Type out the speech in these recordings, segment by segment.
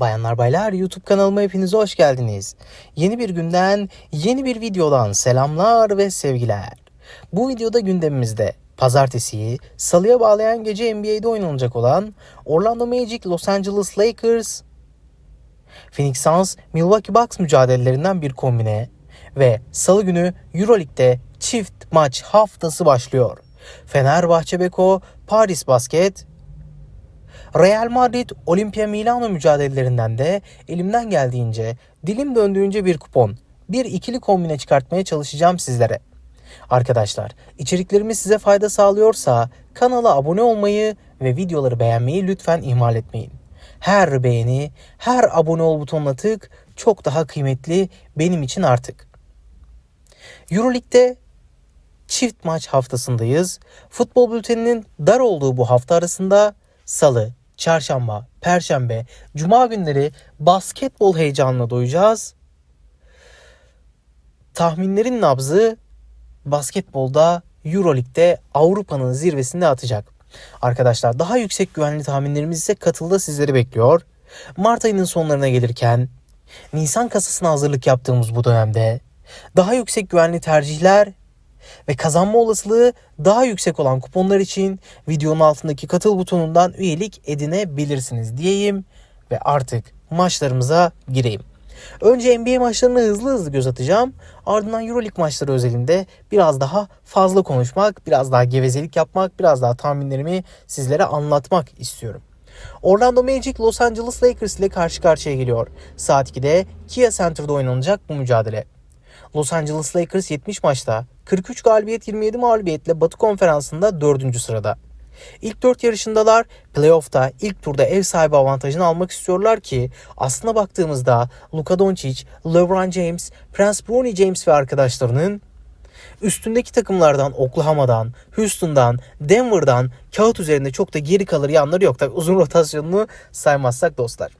Bayanlar baylar YouTube kanalıma hepiniz hoş geldiniz. Yeni bir günden, yeni bir videodan selamlar ve sevgiler. Bu videoda gündemimizde pazartesiyi salıya bağlayan gece NBA'de oynanacak olan Orlando Magic Los Angeles Lakers Phoenix Suns Milwaukee Bucks mücadelelerinden bir kombine ve salı günü Euroleague'de çift maç haftası başlıyor. Fenerbahçe Beko, Paris Basket Real Madrid Olimpia Milano mücadelelerinden de elimden geldiğince, dilim döndüğünce bir kupon, bir ikili kombine çıkartmaya çalışacağım sizlere. Arkadaşlar, içeriklerimiz size fayda sağlıyorsa kanala abone olmayı ve videoları beğenmeyi lütfen ihmal etmeyin. Her beğeni, her abone ol butonuna tık çok daha kıymetli benim için artık. Euroleague'de çift maç haftasındayız. Futbol bülteninin dar olduğu bu hafta arasında salı, çarşamba, perşembe, cuma günleri basketbol heyecanına doyacağız. Tahminlerin nabzı basketbolda Euroleague'de Avrupa'nın zirvesinde atacak. Arkadaşlar daha yüksek güvenli tahminlerimiz ise katılda sizleri bekliyor. Mart ayının sonlarına gelirken Nisan kasasına hazırlık yaptığımız bu dönemde daha yüksek güvenli tercihler ve kazanma olasılığı daha yüksek olan kuponlar için videonun altındaki katıl butonundan üyelik edinebilirsiniz diyeyim ve artık maçlarımıza gireyim. Önce NBA maçlarına hızlı hızlı göz atacağım. Ardından Euroleague maçları özelinde biraz daha fazla konuşmak, biraz daha gevezelik yapmak, biraz daha tahminlerimi sizlere anlatmak istiyorum. Orlando Magic Los Angeles Lakers ile karşı karşıya geliyor. Saat 2'de Kia Center'da oynanacak bu mücadele. Los Angeles Lakers 70 maçta 43 galibiyet 27 mağlubiyetle Batı Konferansı'nda 4. sırada. İlk 4 yarışındalar. Playoff'ta ilk turda ev sahibi avantajını almak istiyorlar ki aslına baktığımızda Luka Doncic, LeBron James, Prince Bronny James ve arkadaşlarının üstündeki takımlardan Oklahoma'dan, Houston'dan, Denver'dan kağıt üzerinde çok da geri kalır yanları yok. Tabii uzun rotasyonunu saymazsak dostlar.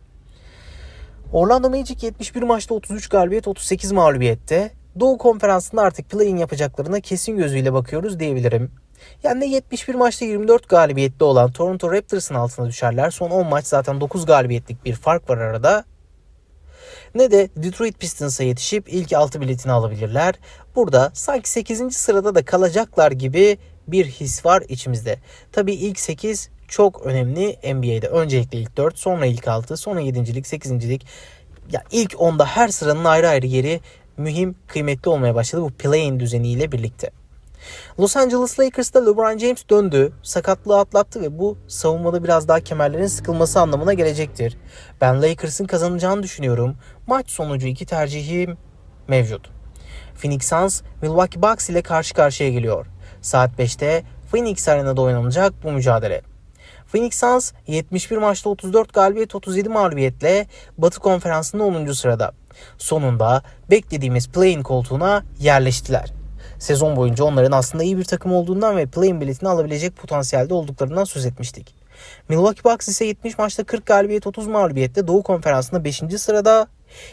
Orlando Magic 71 maçta 33 galibiyet 38 mağlubiyette. Doğu konferansında artık play-in yapacaklarına kesin gözüyle bakıyoruz diyebilirim. Yani de 71 maçta 24 galibiyetli olan Toronto Raptors'ın altına düşerler. Son 10 maç zaten 9 galibiyetlik bir fark var arada. Ne de Detroit Pistons'a yetişip ilk 6 biletini alabilirler. Burada sanki 8. sırada da kalacaklar gibi bir his var içimizde. Tabii ilk 8 çok önemli NBA'de. Öncelikle ilk 4, sonra ilk 6, sonra 7.lik, 8.lik. Ya ilk 10'da her sıranın ayrı ayrı yeri mühim, kıymetli olmaya başladı bu play-in düzeniyle birlikte. Los Angeles Lakers'ta LeBron James döndü, sakatlığı atlattı ve bu savunmada biraz daha kemerlerin sıkılması anlamına gelecektir. Ben Lakers'ın kazanacağını düşünüyorum. Maç sonucu iki tercihim mevcut. Phoenix Suns Milwaukee Bucks ile karşı karşıya geliyor. Saat 5'te Phoenix Arena'da oynanacak bu mücadele. Phoenix Suns 71 maçta 34 galibiyet 37 mağlubiyetle Batı Konferansı'nda 10. sırada. Sonunda beklediğimiz play-in koltuğuna yerleştiler. Sezon boyunca onların aslında iyi bir takım olduğundan ve play-in biletini alabilecek potansiyelde olduklarından söz etmiştik. Milwaukee Bucks ise 70 maçta 40 galibiyet 30 mağlubiyetle Doğu Konferansı'nda 5. sırada.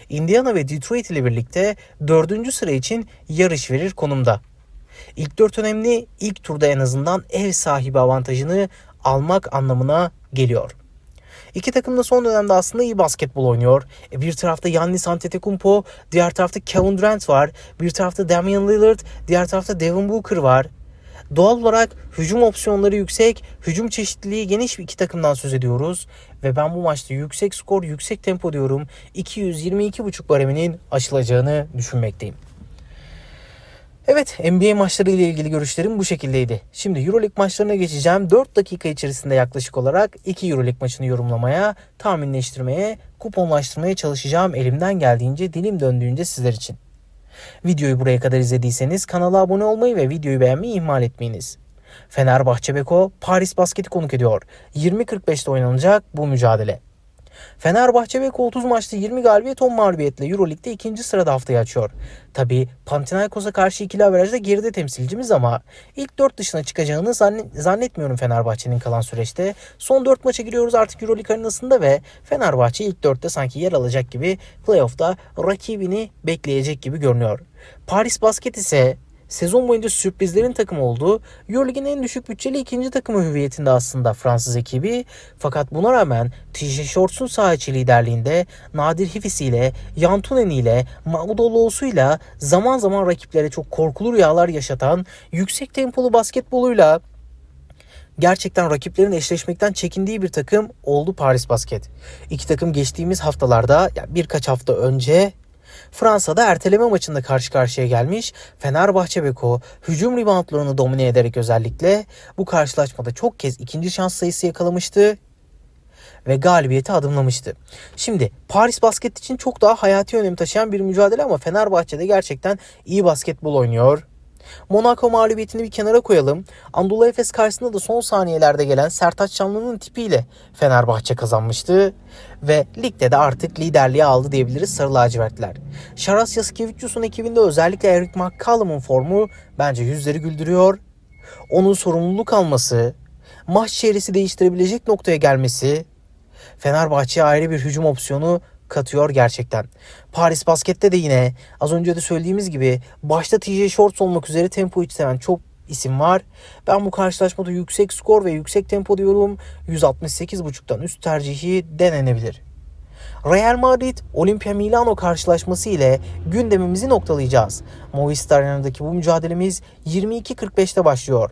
Indiana ve Detroit ile birlikte 4. sıra için yarış verir konumda. İlk 4 önemli, ilk turda en azından ev sahibi avantajını almak anlamına geliyor. İki takım da son dönemde aslında iyi basketbol oynuyor. E, bir tarafta Giannis Antetokounmpo, diğer tarafta Kevin Durant var. Bir tarafta Damian Lillard, diğer tarafta Devin Booker var. Doğal olarak hücum opsiyonları yüksek, hücum çeşitliliği geniş bir iki takımdan söz ediyoruz. Ve ben bu maçta yüksek skor, yüksek tempo diyorum. 222.5 bareminin aşılacağını düşünmekteyim. Evet NBA maçları ile ilgili görüşlerim bu şekildeydi. Şimdi Euroleague maçlarına geçeceğim. 4 dakika içerisinde yaklaşık olarak 2 Euroleague maçını yorumlamaya, tahminleştirmeye, kuponlaştırmaya çalışacağım elimden geldiğince, dilim döndüğünce sizler için. Videoyu buraya kadar izlediyseniz kanala abone olmayı ve videoyu beğenmeyi ihmal etmeyiniz. Fenerbahçe Beko Paris Basket'i konuk ediyor. 20.45'te oynanacak bu mücadele. Fenerbahçe ve 30 maçta 20 galibiyet 10 mağlubiyetle Euroleague'de ikinci sırada haftayı açıyor. Tabi Panathinaikos'a karşı ikili averajda geride temsilcimiz ama ilk 4 dışına çıkacağını zannetmiyorum Fenerbahçe'nin kalan süreçte. Son 4 maça giriyoruz artık Euroleague arenasında ve Fenerbahçe ilk 4'te sanki yer alacak gibi playoff'ta rakibini bekleyecek gibi görünüyor. Paris Basket ise sezon boyunca sürprizlerin takımı oldu. Euroleague'in en düşük bütçeli ikinci takımı hüviyetinde aslında Fransız ekibi. Fakat buna rağmen TJ Shorts'un saha içi liderliğinde Nadir Hifisi ile Yantunen ile Maudoloğlu ile zaman zaman rakiplere çok korkulu rüyalar yaşatan yüksek tempolu basketboluyla gerçekten rakiplerin eşleşmekten çekindiği bir takım oldu Paris Basket. İki takım geçtiğimiz haftalarda yani birkaç hafta önce Fransa'da erteleme maçında karşı karşıya gelmiş. Fenerbahçe Beko hücum reboundlarını domine ederek özellikle bu karşılaşmada çok kez ikinci şans sayısı yakalamıştı ve galibiyeti adımlamıştı. Şimdi Paris basket için çok daha hayati önem taşıyan bir mücadele ama Fenerbahçe'de gerçekten iyi basketbol oynuyor. Monaco mağlubiyetini bir kenara koyalım. Anadolu Efes karşısında da son saniyelerde gelen Sertaç Şanlı'nın tipiyle Fenerbahçe kazanmıştı. Ve ligde de artık liderliği aldı diyebiliriz Sarı Lacivertler. Şaras Yasikevicius'un ekibinde özellikle Eric McCallum'un formu bence yüzleri güldürüyor. Onun sorumluluk alması, maç çeyresi değiştirebilecek noktaya gelmesi, Fenerbahçe'ye ayrı bir hücum opsiyonu katıyor gerçekten. Paris Basket'te de yine az önce de söylediğimiz gibi başta TJ Shorts olmak üzere tempo hiç seven çok isim var. Ben bu karşılaşmada yüksek skor ve yüksek tempo diyorum. 168.5'tan üst tercihi denenebilir. Real Madrid Olimpia Milano karşılaşması ile gündemimizi noktalayacağız. Movistar Arena'daki bu mücadelemiz 22.45'te başlıyor.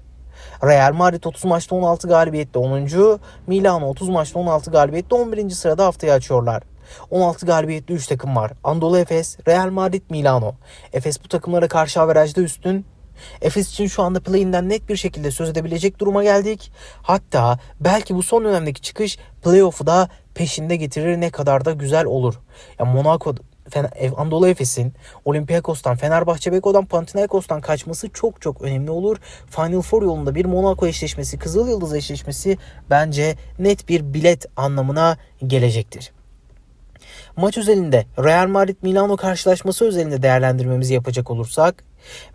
Real Madrid 30 maçta 16 galibiyette 10. Milano 30 maçta 16 galibiyette 11. sırada haftayı açıyorlar. 16 galibiyetli 3 takım var. Anadolu Efes, Real Madrid, Milano. Efes bu takımlara karşı averajda üstün. Efes için şu anda play'inden net bir şekilde söz edebilecek duruma geldik. Hatta belki bu son dönemdeki çıkış playoff'u da peşinde getirir ne kadar da güzel olur. Ya Monaco Anadolu Efes'in Olympiakos'tan, Fenerbahçe Beko'dan, Panathinaikos'tan kaçması çok çok önemli olur. Final Four yolunda bir Monaco eşleşmesi, Kızıl Yıldız eşleşmesi bence net bir bilet anlamına gelecektir. Maç özelinde Real Madrid Milano karşılaşması özelinde değerlendirmemizi yapacak olursak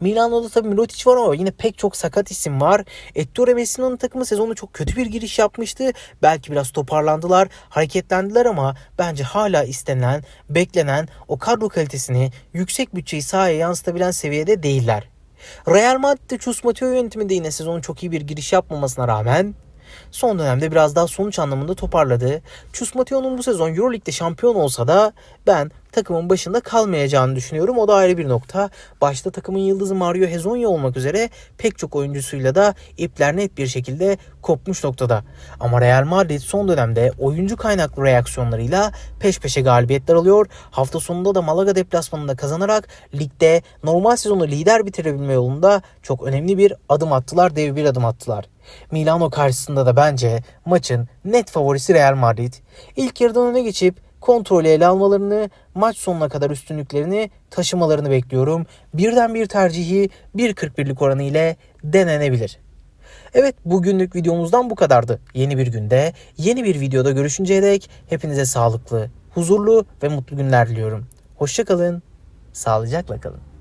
Milano'da tabii Mirotic var ama yine pek çok sakat isim var. Ettore Messina'nın takımı sezonu çok kötü bir giriş yapmıştı. Belki biraz toparlandılar, hareketlendiler ama bence hala istenen, beklenen o kadro kalitesini yüksek bütçeyi sahaya yansıtabilen seviyede değiller. Real Madrid'de Chus Mateo yönetiminde yine sezonun çok iyi bir giriş yapmamasına rağmen son dönemde biraz daha sonuç anlamında toparladı. Chus Mateo'nun bu sezon Euroleague'de şampiyon olsa da ben takımın başında kalmayacağını düşünüyorum. O da ayrı bir nokta. Başta takımın yıldızı Mario Hezonja olmak üzere pek çok oyuncusuyla da ipler net bir şekilde kopmuş noktada. Ama Real Madrid son dönemde oyuncu kaynaklı reaksiyonlarıyla peş peşe galibiyetler alıyor. Hafta sonunda da Malaga deplasmanında kazanarak ligde normal sezonu lider bitirebilme yolunda çok önemli bir adım attılar, dev bir adım attılar. Milano karşısında da bence maçın net favorisi Real Madrid. İlk yarıdan öne geçip kontrolü ele almalarını, maç sonuna kadar üstünlüklerini taşımalarını bekliyorum. Birden bir tercihi 1.41'lik oranı ile denenebilir. Evet bugünlük videomuzdan bu kadardı. Yeni bir günde, yeni bir videoda görüşünceye dek hepinize sağlıklı, huzurlu ve mutlu günler diliyorum. Hoşçakalın, sağlıcakla kalın.